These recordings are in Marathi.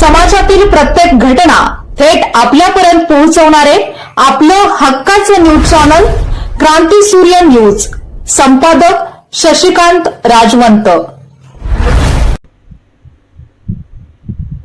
समाजातील प्रत्येक घटना थेट आपल्यापर्यंत पोहोचवणारे आपलं हक्काचं न्यूज चॅनल क्रांती सूर्य न्यूज. संपादक शशिकांत राजवंत.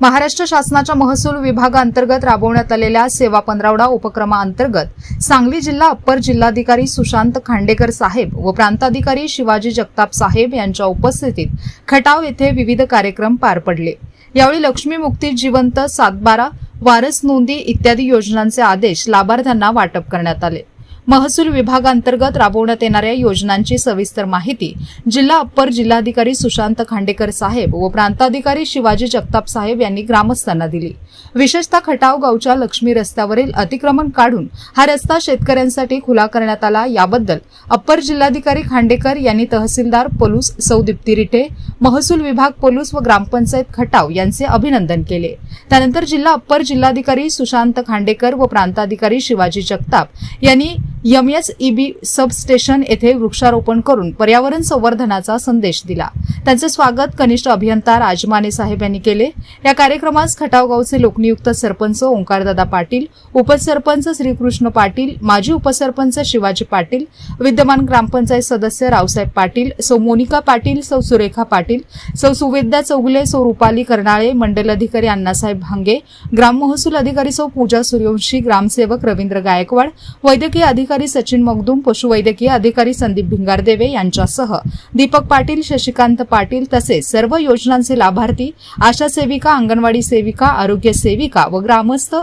महाराष्ट्र शासनाच्या महसूल विभागाअंतर्गत राबवण्यात आलेल्या सेवा पंधरावडा उपक्रमाअंतर्गत सांगली जिल्हा अप्पर जिल्हाधिकारी सुशांत खांडेकर साहेब व प्रांताधिकारी शिवाजी जगताप साहेब यांच्या उपस्थितीत खटाव येथे विविध कार्यक्रम पार पडले. यावेळी लक्ष्मी मुक्ती जिवंत सातबारा वारस नोंदी इत्यादी योजनांचे आदेश लाभार्थ्यांना वाटप करण्यात आले. महसूल विभागांतर्गत राबवण्यात येणाऱ्या योजनांची सविस्तर माहिती जिल्हा अप्पर जिल्हाधिकारी सुशांत खांडेकर साहेब व प्रांताधिकारी शिवाजी जगताप साहेब यांनी ग्रामस्थांना दिली. विशेषतः खटाव गावच्या लक्ष्मी रस्त्यावरील अतिक्रमण काढून हा रस्ता शेतकऱ्यांसाठी खुला करण्यात आला याबद्दल अप्पर जिल्हाधिकारी खांडेकर यांनी तहसीलदार पोलूस सौदीप्ती रिठे महसूल विभाग पोलूस व ग्रामपंचायत खटाव यांचे अभिनंदन केले. त्यानंतर जिल्हा अप्पर जिल्हाधिकारी सुशांत खांडेकर व प्रांताधिकारी शिवाजी जगताप यांनी एमएसईबी सब सबस्टेशन येथे वृक्षारोपण करून पर्यावरण संवर्धनाचा संदेश दिला. त्यांचे स्वागत कनिष्ठ अभियंता राजमाने साहेब यांनी केले. या कार्यक्रमास खटावगावचे लोकनियुक्त सरपंच ओंकारदादा पाटील उपसरपंच श्रीकृष्ण पाटील माजी उपसरपंच शिवाजी पाटील विद्यमान ग्रामपंचायत सदस्य रावसाहेब पाटील सौ मोनिका पाटील सौ सुरेखा पाटील सौ सुवेद्या चौगुले सौ रुपाली कर्नाळे मंडल अधिकारी अण्णासाहेब भांगे ग्राम महसूल अधिकारी सौ पूजा सूर्यवंशी ग्रामसेवक रवींद्र गायकवाड वैद्यकीय अधिकारी सचिन मगदूम पशुवैद्यकीय अधिकारी संदीप भिंगारदेवे यांच्यासह दीपक पाटील शशिकांत पाटील तसेच सर्व योजनांचे लाभार्थी आशा सेविका अंगणवाडी सेविका आरोग्य सेविका व ग्रामस्थ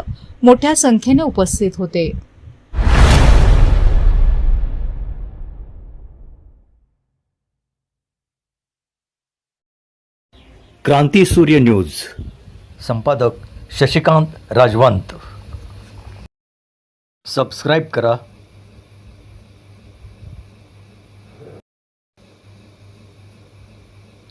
मोठ्या संख्येने उपस्थित होते. क्रांती सूर्य न्यूज. संपादक शशिकांत राजवंत. सबस्क्राईब करा.